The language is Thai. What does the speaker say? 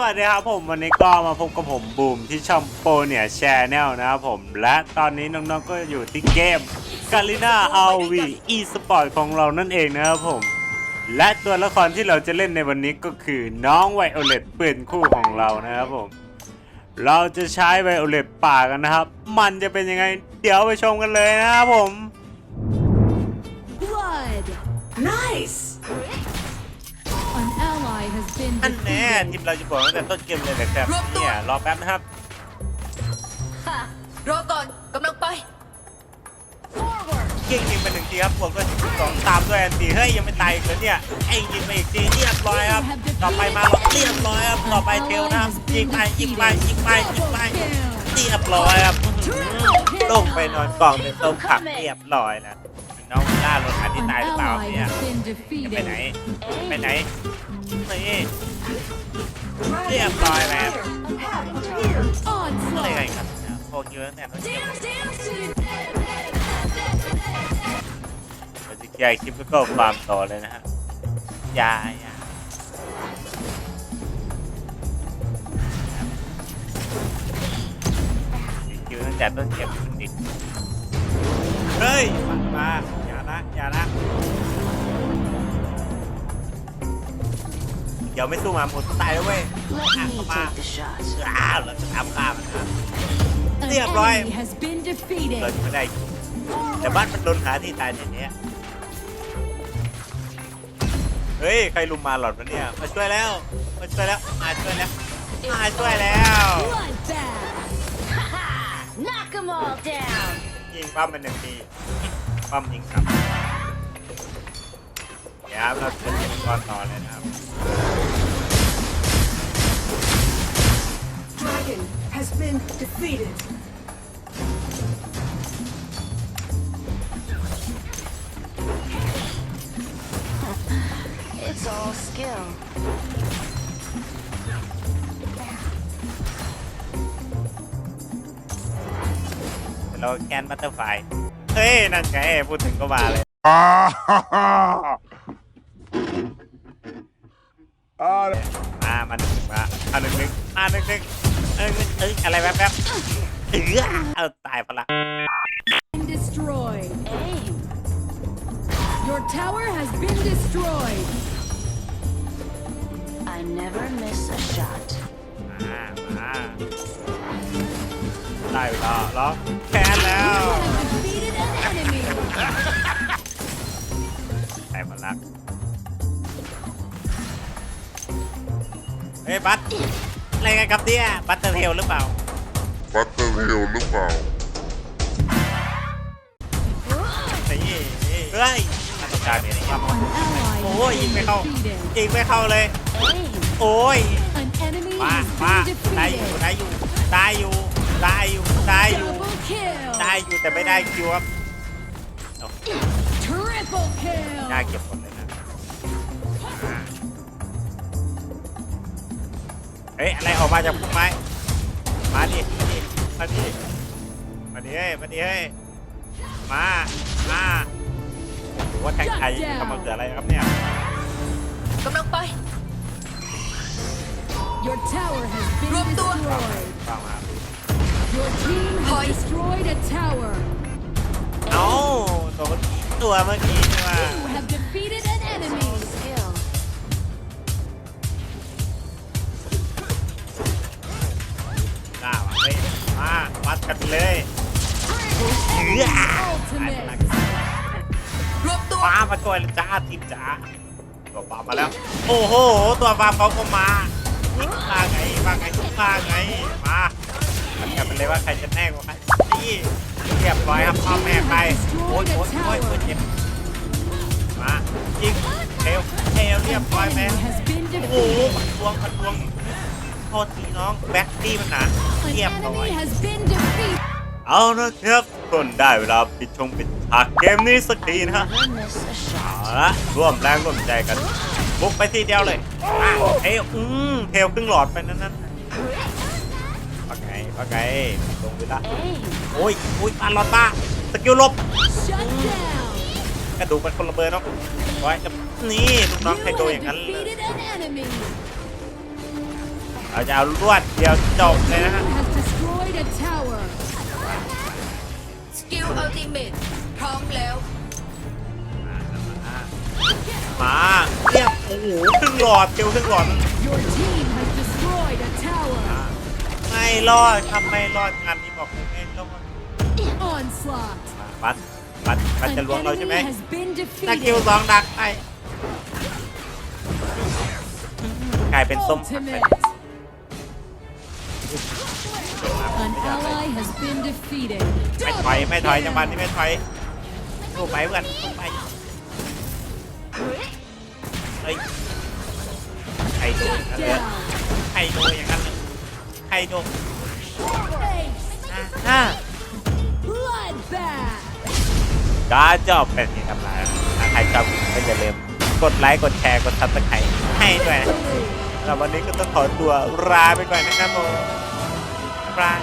สวัสดีครับผมวันนี้ก็มาพบกับผมบูมที่ช่องโปเนี่ยแชร์แนลนะครับผม และตอนนี้น้องๆก็อยู่ที่เกมกาลิน่าอาวีอีสปอร์ตของเรานั่นเองนะครับผม และตัวละครที่เราจะเล่นในวันนี้ก็คือน้องไวโอเลตปืนคู่ของเรานะครับผม เราจะใช้ไวโอเลตป่ากันนะครับ มันจะเป็นยังไง เดี๋ยวไปชมกันเลยนะครับผม Blood! Nice! An ally has been อันแน่ defeated. ทีมเราจะบอกตั้งแต่ต้นเกมเลยนะครับเนี่ยรอแป๊บนะครับ ฮะรอก่อนกำลังไปยิงยิงไปหนึ่งทีครับบวกด้วยสองตามด้วยอันตีเฮ้ยยังไม่ตายอีกเลยเนี่ยไอ้ยิงไปอีกทีเรียบร้อยครับ ต่อไปมาเราเรียบร้อยครับ ต่อไปเทลนะครับยิงไปยิงไปยิงไปยิงไปเรียบร้อยครับลงไปนอนกองเป็นต้มผักเรียบร้อยนะ น้องล่าลงมาที่ An ตายหรือเปล่า ally เนี่ย has been ไปไหน defeated. ไปไหนนี่เรียบร้อยแล้ว อะไรกัน Onslaught! ครับเนี่ยโคกิวตั้งแต่ต้นเกมเราจะเคลียร์คลิปแล้วก็ฟาร์มต่อเลยนะฮะอยาอยาคิวตั้งแต่ต้นเกมจริงๆ เฮ้ยมามาอย่าละอย่าละเดี๋ยวไม่สู้มาหมดตายแล้วเว้ย Let อะ me เข้ามา take the shot. อ้าวเราจะทำข้ามันครับ An Liệp rồi. enemy has been เรา defeated. จะไม่ได้ แต่บ้านมันโดนหาที่ตายในเนี้ยเฮ้ย ใครลุมมาหลอดวะเนี่ย มาช่วยแล้ว มาช่วยแล้ว มาช่วยแล้ว มาช่วยแล้ว Bloodbath! Knock them all down. ยิงปั้มเป็นหนึ่งทีปั้มยิงกลับเดี๋ยวครับเราจะเล่นก่อนต่อเลยนะครับ Dragon has been defeated. It's all skill. เราแกนบัตเตอร์ไฟเฮ้ย นั่นไงพูดถึงก็มาเลยมามาหนึ่งมามาหนึ่งหนึ่งมาหนึ่งหนึ่งเอ้ยเอ้ยอะไรแป๊บแป๊บเออเอาตายพละ And destroyed. Aim. Your tower has been destroyed. I never miss a shot. มามา ได้เวลาแล้วแค้นแล้ว You have defeated an enemy. ใส่พลักเฮ้ยบัตอะไรกันครับเนี่ยบัตเตอร์เทลหรือเปล่า บัตเตอร์เฮลหรือเปล่านี่เฮ้ยน่าต้องการเนี่ยครับโอ้ยยิงไม่เข้ายิงไม่เข้าเลย โอ้ยมามาได้อยู่ได้อยู่ได้อยู่ ได้อยู่ได้อยู่ Double kill. ได้อยู่แต่ไม่ได้คิวครับเอา Triple น่า kill. เก็บหมดเลยนะอ่าเฮ้ยอะไรออกมาจากพุ่มไม้มาดิมาดิมาดิมาดิเฮ้ยมาดิเฮ้ยมามาโอ้โหว่าแทงไทยทำมาเกิดอะไรครับเนี่ยกำลังไป Your tower has been Rộp Your team has Hỏi. destroyed a tower. เอ้าตัวเมื่อกี้ตัวเมื่อกี้นี่ว่า You have defeated an enemy. Skill. หน้าว่ะเฮ้ยมาวัดกันเลย Ultimate. รวบตัวฟ้ามาช่วยเลยจ้าทีมจ้าตัวฟาร์มมาแล้ว โอ้โห ตัวฟาร์มเขาก็มามาไงมาไงมาไงมา กันไปเลยว่าใครจะแน่กว่าใครนี่เรียบร้อยครับพ่อแม่ไปโอ้ยโอ้ยโอ้ยโอ้ยเจ็บมายิงเทลเทลเรียบร้อยแม่โอ้โหมันดวงมันดวงโทษทีน้องแบ็คตี้มันหนาเรียบร้อยเอานะครับคนได้เวลาปิดชงปิดฉากเกมนี้สักทีนะฮะเอาละร่วมแรงร่วมใจกันบุกไปทีเดียวเลยอะเทลอืมเทลครึ่งหลอดไปนั้นนั้น ว่าไงว่าไงลงไปละ Aim. โอ้ยโอ้ยปานหลอดป้าสกิลลบ Shut down. กระดูกมันคนละเบอร์เนาะไว้จะนี่ลูกน้อง You ใครโดนอย่าง have นั้นเลย defeated an enemy. ไปเราจะเอารวดเดียวจบเลยนะฮะ Team has destroyed a tower. สกิลอัลติเมทพร้อมแล้วมาเรียบโอ้โหครึ่งหลอดเดียวครึ่งหลอด ไม่รอดทำไม่รอดงานนี้บอกกูไม่รอด Onslaught. ปัดปัดปัด An จะล้วงเราใช่ไหม enemy has been ตะคิว defeated. สองดักไปกลายเป็นส้มผักไป Ultimate. An ally has been defeated. ไม่ถอย ไม่ถอยจังหวะนี้ไม่ถอยสู้ไปเพื่อนสู้ไปเฮ้ยใครโดน Shut อะไร down. ใครโดนอย่าง นั้นเลยใครโดน Ace. อ่า Bloodbath. ก็จบเป็นที่ทำลายถ้าใครชอบก็อย่าลืมกดไลค์ กดแชร์ กดซับสไครต์ให้ด้วยนะแล้ววันนี้ก็ต้องขอตัวลาไปก่อนนะครับผมบ๊ายบาย